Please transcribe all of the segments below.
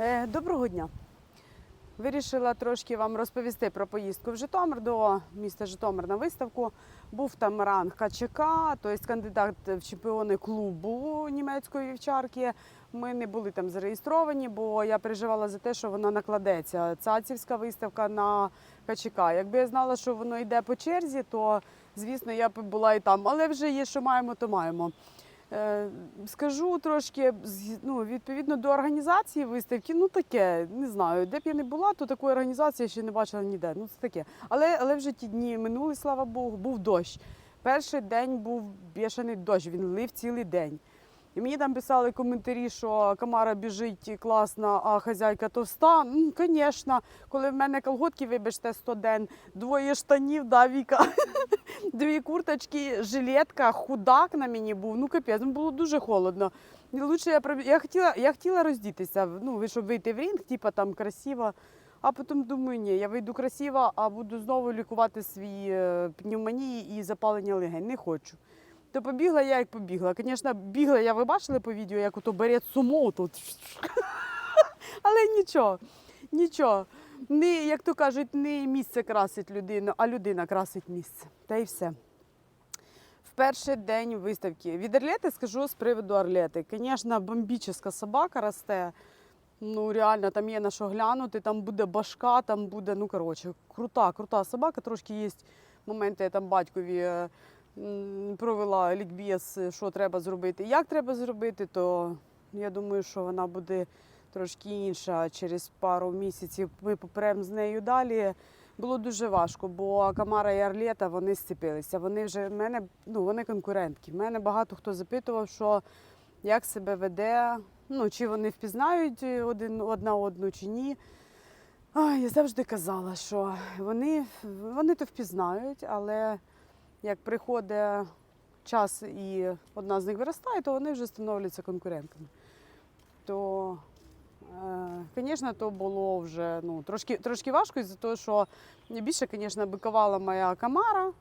Е, Доброго дня. Вирішила трошки вам розповісти про поїздку в Житомир до міста Житомир на виставку. Був там ранг КЧК, тобто кандидат в чемпіони клубу німецької вівчарки. Ми не були там зареєстровані, бо я переживала за те, що вона накладеться. Цацівська виставка на КЧК. Якби я знала, що воно йде по черзі, то звісно я б була і там. Але вже є, що маємо, то маємо. Е, Скажу трошки ну, відповідно до організації виставки, ну таке, не знаю, де б я не була, то такої організації ще не бачила ніде. Ну це таке. Але, але вже ті дні минули, слава Богу, був дощ. Перший день був бішений дощ, він лив цілий день. І мені там писали коментарі, що комара біжить класна, а хазяйка товста. Ну, звісно, коли в мене колготки, вибачте, 100 день, двоє штанів, да, Віка, дві курточки, жилетка, худак на мені був. Ну капець, ну було дуже холодно. Лучше я я хотіла, я хотіла роздітися, ну, щоб вийти в рінг, типа там красиво. А потім думаю, ні, я вийду красиво, а буду знову лікувати свої е, пневмонії і запалення легень. Не хочу. То побігла я як побігла. Звісно, бігла я, ви бачили по відео, як ото бере сумо тут. Але нічого, нічого. Не, як то кажуть, не місце красить людину, а людина красить місце. Та й все. В перший день виставки. Від Орлети скажу з приводу Орлети. Звісно, бомбічна собака росте. Ну, реально, там є на що глянути, там буде башка, там буде, ну коротше, крута, крута собака. Трошки є моменти, я там батькові е, провела лікбез, що треба зробити. Як треба зробити, то я думаю, що вона буде трошки інша. Через пару місяців ми поперемо з нею далі. Було дуже важко, бо Камара і Арлета вони сцепилися. Вони вже мене, ну вони конкурентки. Мене багато хто запитував, що як себе веде, ну чи вони впізнають один одна одну чи ні. Ай, я завжди казала, що вони, вони то впізнають, але як приходить час і одна з них виростає, то вони вже становляться конкурентами. То, звісно, то було вже ну, трошки, трошки важко із-за того, що більше, звісно, бикувала моя камара.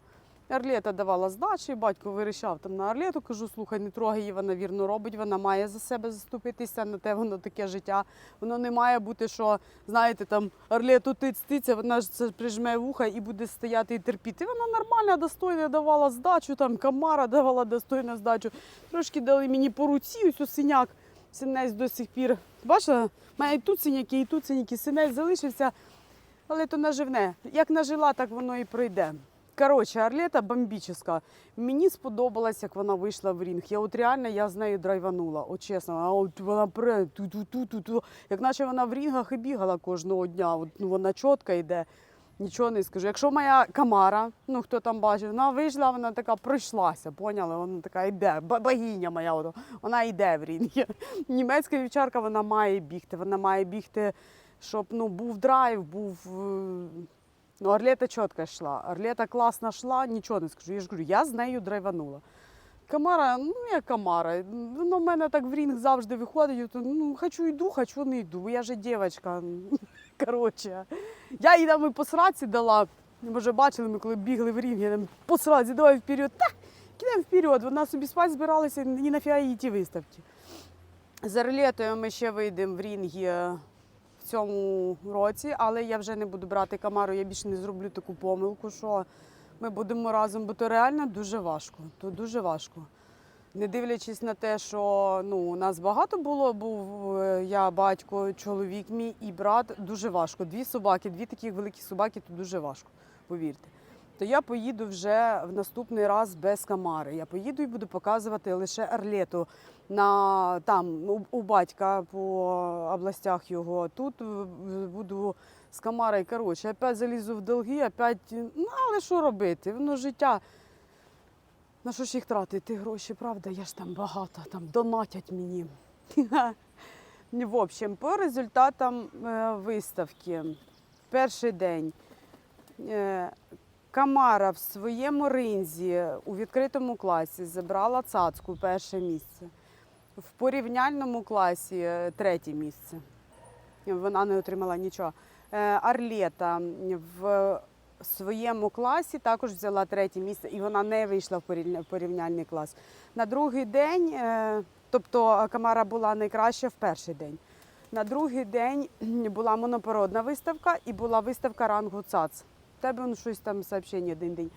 Орлета давала здачі, батько вирішав там на Орлету, кажу, слухай, не трогай її, вона вірно робить, вона має за себе заступитися, на те воно таке життя. Воно не має бути, що, знаєте, там Орлету тиць тиця, вона ж це прижме вуха і буде стояти і терпіти. Вона нормальна, достойна давала здачу, там Камара давала достойну здачу. Трошки дали мені по руці, ось синяк, синець до сих пір. Бачила, має і тут синяки, і тут синяки, синець залишився, але то наживне. Як нажила, так воно і пройде. Коротше, Орлета бомбічна. Мені сподобалось, як вона вийшла в рінг. Я от реально я з нею драйванула. От чесно, а от вона пре ту ту ту ту ту Як наче вона в рінгах і бігала кожного дня. От, ну, вона чітко йде. Нічого не скажу. Якщо моя камара, ну хто там бачив, вона вийшла, вона така пройшлася, поняли? Вона така йде, богиня моя, ото, вона йде в рінг. Німецька вівчарка вона має бігти, вона має бігти, щоб ну, був драйв, був. Ну, Орлета чітко йшла. Орлета класно йшла, нічого не скажу. Я ж говорю, я з нею драйванула. Камара, ну як камара. Воно в мене так в рінг завжди виходить. То, ну, хочу йду, хочу не йду. Я же дівчинка. Коротше. Я їй там і по сраці дала. Може, бачили ми, коли бігли в рінг, я там по сраці, давай вперед. Та, кидаємо вперед. Вона собі спать збиралася, і нафіга їй ті виставки. З Орлетою ми ще вийдемо в рінгі цьому році, але я вже не буду брати камару, я більше не зроблю таку помилку, що ми будемо разом, бо то реально дуже важко. То дуже важко. Не дивлячись на те, що ну, нас багато було, був е, я, батько, чоловік мій і брат, дуже важко. Дві собаки, дві таких великі собаки, то дуже важко, повірте. То я поїду вже в наступний раз без камари. Я поїду і буду показувати лише Орлету на там у, у батька по областях його. Тут е, буду з камарою. Коротше, опять залізу в долги, опять, ну але що робити? Воно життя. На що ж їх тратити гроші, правда? Я ж там багато, там донатять мені. В общем, по результатам е, виставки, перший день. Камара в своєму ринзі у відкритому класі забрала цацку перше місце. В порівняльному класі е, третє місце. Вона не отримала нічого. Е, Арлета в своєму класі також взяла третє місце, і вона не вийшла в порівняльний клас. На другий день, е, тобто Камара була найкраща в перший день. На другий день була монопородна виставка і була виставка рангу ЦАЦ. Тебе он щось там сообщення один день.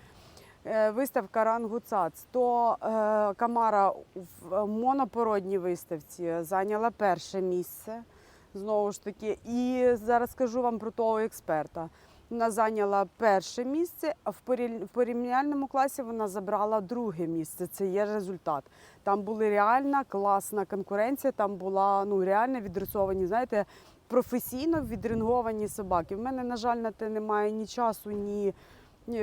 Е, Виставка рангу ЦАЦ. То е, Камара в монопородній виставці зайняла перше місце. Знову ж таки, і зараз скажу вам про того експерта. Вона зайняла перше місце, а в порів- порівняльному класі вона забрала друге місце. Це є результат. Там була реальна класна конкуренція, там була ну реально відрисовані, знаєте, професійно відринговані собаки. В мене, на жаль, на те немає ні часу, ні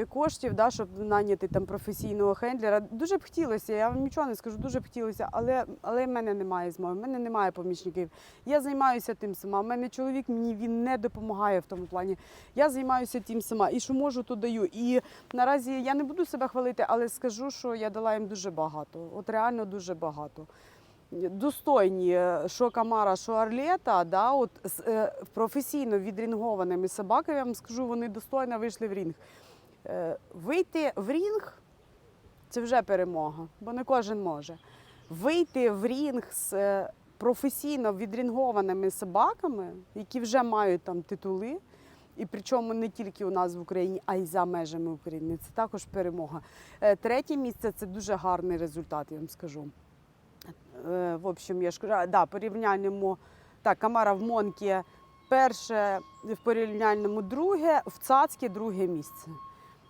коштів, да, щоб наняти там професійного хендлера. Дуже б хотілося, я вам нічого не скажу, дуже б хотілося, але, але в мене немає змоги, в мене немає помічників. Я займаюся тим сама. У мене чоловік мені він не допомагає в тому плані. Я займаюся тим сама. І що можу, то даю. І наразі я не буду себе хвалити, але скажу, що я дала їм дуже багато. От реально дуже багато. Достойні, е, що Камара, що Арлета, да, от з е, професійно відрінгованими собаками, я вам скажу, вони достойно вийшли в рінг. Е, вийти в рінг це вже перемога, бо не кожен може. Вийти в рінг з е, професійно відрінгованими собаками, які вже мають там титули, і причому не тільки у нас в Україні, а й за межами України. Це також перемога. Е, Третє місце це дуже гарний результат, я вам скажу. В общем, я ж кажу, да, порівняльному так, Камара в Монкі перше, в порівняльному друге, в Цацьке друге місце.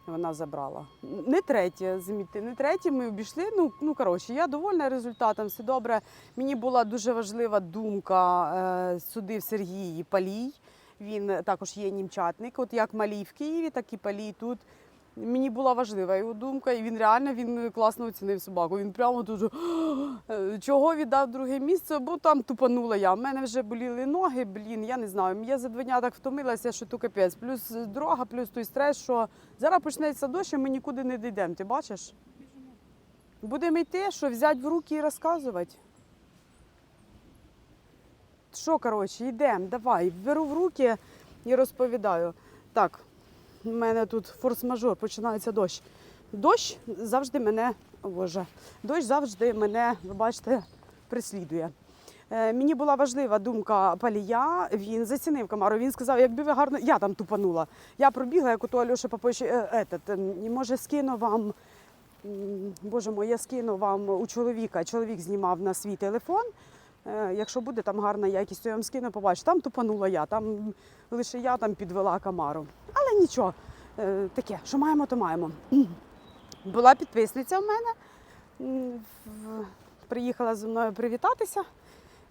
Вона забрала. Не третє, замітьте, не третє. Ми обійшли. Ну, ну коротше, я довольна результатом, все добре. Мені була дуже важлива думка. Е, судив Сергій Палій. Він також є німчатник. От як Малій в Києві, так і Палій тут. Мені була важлива його думка, і він реально він класно оцінив собаку. Він прямо тут «Е, чого віддав друге місце, бо там тупанула я. У мене вже боліли ноги, блін, я не знаю. Я за два дня так втомилася, що то капець. Плюс дорога, плюс той стрес, що зараз почнеться дощ, і ми нікуди не дійдемо. Ти бачиш? Будемо йти, що взяти в руки і розказувати. Що, коротше, йдемо, давай, беру в руки і розповідаю. Так, у мене тут форс-мажор, починається дощ. Дощ завжди мене, о Боже, дощ завжди мене, ви бачите, преслідує. Е, мені була важлива думка палія. Він зацінив камару. Він сказав, якби ви гарно. Я там тупанула. Я пробігла, як ото Альоша Попович, е, ем, і може скину вам. Боже мой, я скину вам у чоловіка. Чоловік знімав на свій телефон. Е, Якщо буде там гарна якість, то я вам скину, побачу. Там тупанула я, там лише я там підвела камару. Але нічого, е, таке, що маємо, то маємо. Була підписниця в мене. Приїхала зі мною привітатися.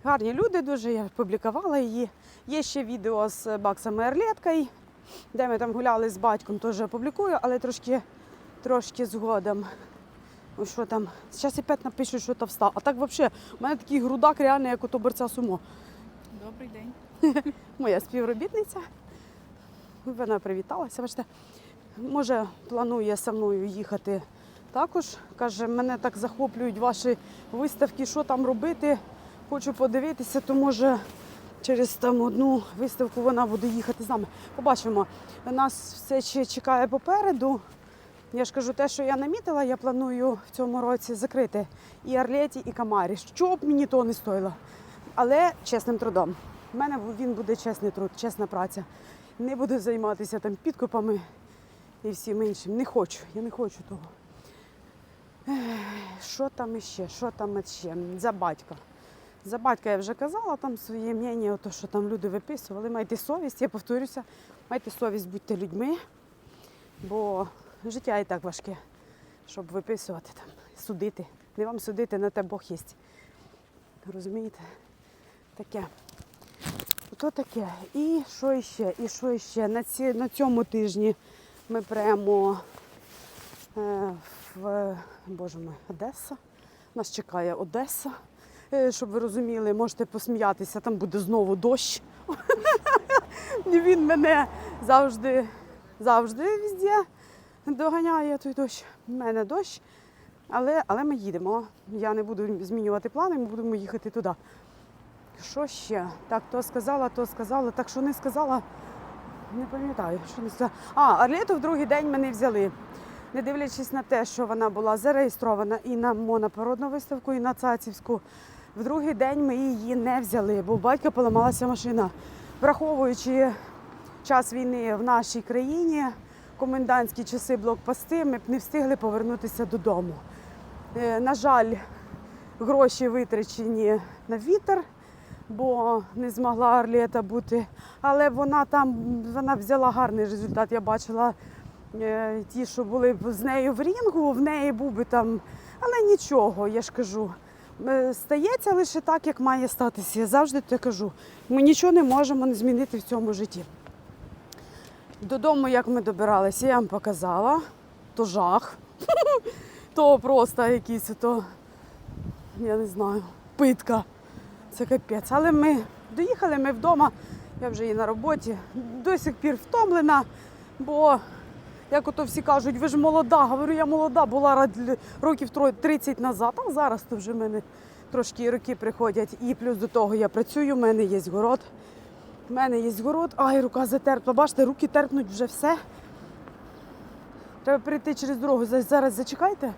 Гарні люди дуже, я публікувала її. Є ще відео з Баксом і Арлеткою, де ми там гуляли з батьком, теж публікую, але трошки, трошки згодом. Ось що там. Зараз опять напишу, що то встав. А так взагалі, у мене такий грудак реально, як ото борця сумо. Добрий день. Моя співробітниця. Вона привіталася. Бачите, може, планує зі мною їхати також. Каже, мене так захоплюють ваші виставки, що там робити. Хочу подивитися, то може через там одну виставку вона буде їхати з нами. Побачимо. Нас все ще чекає попереду. Я ж кажу, те, що я намітила, я планую в цьому році закрити і Арлеті, і Камарі. Що б мені то не стоїло. Але чесним трудом. У мене він буде чесний труд, чесна праця. Не буду займатися там підкупами і всім іншим. Не хочу, я не хочу того. Що там іще? Що там іще? За батька. За батька я вже казала там своє мнення, то, що там люди виписували. Майте совість, я повторюся, майте совість, будьте людьми, бо життя і так важке, щоб виписувати там, судити. Не вам судити, на те Бог є. Розумієте? Таке. То таке. І що іще? І що іще? На, ці, на цьому тижні ми прямо е, в Боже мой, Одеса. Нас чекає Одеса. Е, щоб ви розуміли, можете посміятися, там буде знову дощ. Він мене завжди, завжди везде доганяє той дощ. У мене дощ. Але, але ми їдемо. Я не буду змінювати плани, ми будемо їхати туди. Що ще? Так, то сказала, то сказала. Так що не сказала, не пам'ятаю, що не сказала. А, Арлету в другий день мене взяли. Не дивлячись на те, що вона була зареєстрована і на монопородну виставку, і на цацівську. В другий день ми її не взяли, бо у батька поламалася машина. Враховуючи час війни в нашій країні, комендантські часи блокпости, ми б не встигли повернутися додому. Е, На жаль, гроші витрачені на вітер, бо не змогла Арлета бути. Але вона там вона взяла гарний результат. Я бачила е, ті, що були з нею в рінгу, в неї був би там. Але нічого, я ж кажу. Е, Стається лише так, як має статися. Я завжди це кажу. Ми нічого не можемо не змінити в цьому житті. Додому, як ми добиралися, я вам показала. То жах. То просто якийсь то, я не знаю, питка. Це капець. Але ми доїхали, ми вдома, я вже і на роботі. До сих пір втомлена, бо, як ото всі кажуть, ви ж молода. Говорю, я молода, була років 30 назад, а зараз то вже в мене трошки роки приходять. І плюс до того я працюю, в мене є город. У мене є город, ай, рука затерпла. Бачите, руки терпнуть вже все. Треба перейти через дорогу. Зараз зачекайте,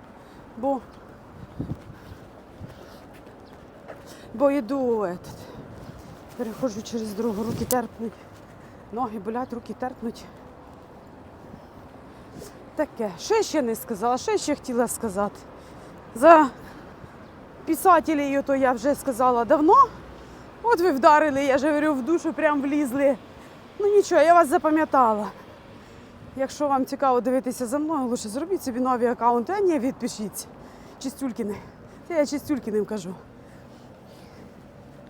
бо, бо йду этот, переходжу через дорогу, руки терпнуть. Ноги болять, руки терпнуть. Таке. Що ще не сказала? Що ще хотіла сказати? За писателів, то я вже сказала давно. От ви вдарили, я ж говорю, в душу прям влізли. Ну нічого, я вас запам'ятала. Якщо вам цікаво дивитися за мною, лише зробіть собі нові аккаунти, а не відпишіться. Чистюлькіни. Це я Чистюлькіним кажу.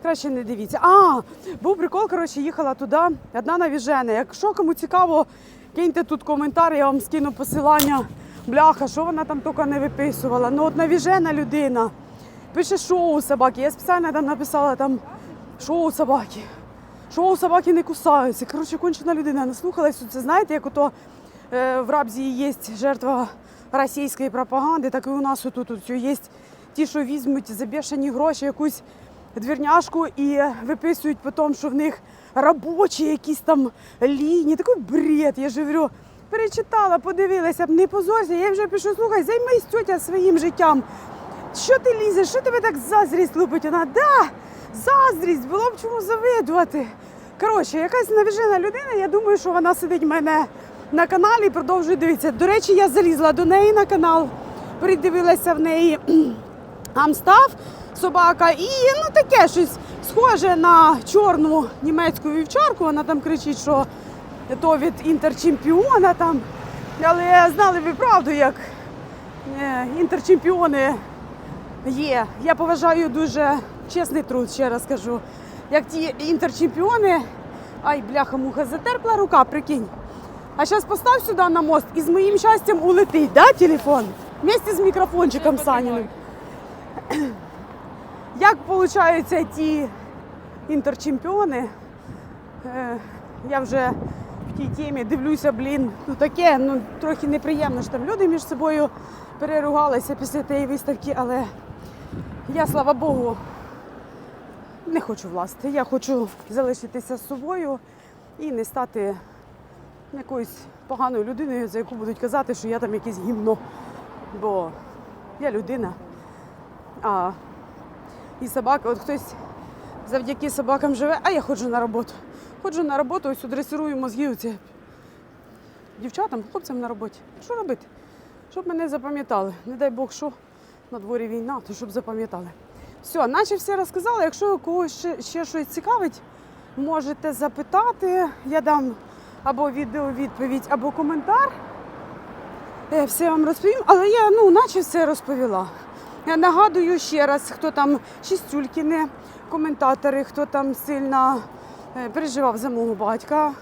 Краще не дивіться. А, був прикол, коротше, їхала туди, одна навіжена. Якщо кому цікаво, киньте тут коментар, я вам скину посилання. Бляха, що вона там тільки не виписувала. Ну от навіжена людина. Пише шоу собаки. Я спеціально там написала там шоу собаки. Шоу собаки не кусаються. Коротше, кончена людина наслухалась. Це знаєте, як ото е, в Рабзії є жертва російської пропаганди, так і у нас тут є ті, що візьмуть за бешені гроші якусь двірняшку і виписують потім, що в них робочі якісь там лінії. Такий бред. Я ж говорю, перечитала, подивилася, не позорся. Я вже пишу, слухай, займись тьотя своїм життям. Що ти лізеш? Що тебе так заздрість лупить? Вона, да, заздрість, було б чому завидувати. Коротше, якась навіжена людина, я думаю, що вона сидить в мене на каналі і продовжує дивитися. До речі, я залізла до неї на канал, придивилася в неї Амстав, собака, і ну таке щось схоже на чорну німецьку вівчарку. Вона там кричить, що то від інтерчемпіона там. Але знали ви правду, як е, інтерчемпіони є. Я поважаю дуже чесний труд, ще раз кажу. Як ті інтерчемпіони, ай, бляха-муха, затерпла рука, прикинь. А зараз постав сюди на мост і з моїм щастям улетить, да, телефон? Вместе з мікрофончиком Саніним. Як получаються ті інтерчемпіони? Е, я вже в тій темі дивлюся, блін, ну таке, ну трохи неприємно, що там люди між собою переругалися після тієї виставки, але я, слава Богу, не хочу власти. Я хочу залишитися з собою і не стати якоюсь поганою людиною, за яку будуть казати, що я там якесь гімно. Бо я людина. А і собака, от хтось завдяки собакам живе, а я ходжу на роботу. Ходжу на роботу, ось дресирую мозги оці дівчатам, хлопцям на роботі. Що робити? Щоб мене запам'ятали. Не дай Бог, що на дворі війна, то щоб запам'ятали. Все, наче все розказала. Якщо когось ще, ще щось цікавить, можете запитати. Я дам або відеовідповідь, або коментар. Е, Все вам розповім, але я ну, наче все розповіла. Я нагадую ще раз, хто там Шістюлькіни, коментатори, хто там сильно е, переживав за мого батька.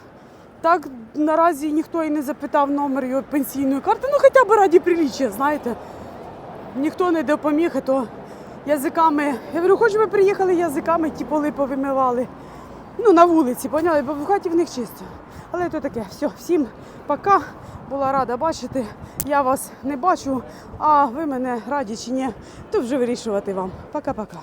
Так наразі ніхто і не запитав номер його пенсійної карти. Ну хоча б раді приліччя, знаєте. Ніхто не допоміг, а то язиками. Я говорю, хоч би приїхали язиками, ті поли повимивали. Ну, на вулиці, поняли, бо в хаті в них чисто. Але то таке, все, всім пока. Була рада бачити. Я вас не бачу, а ви мене раді чи ні, то вже вирішувати вам. Пока-пока.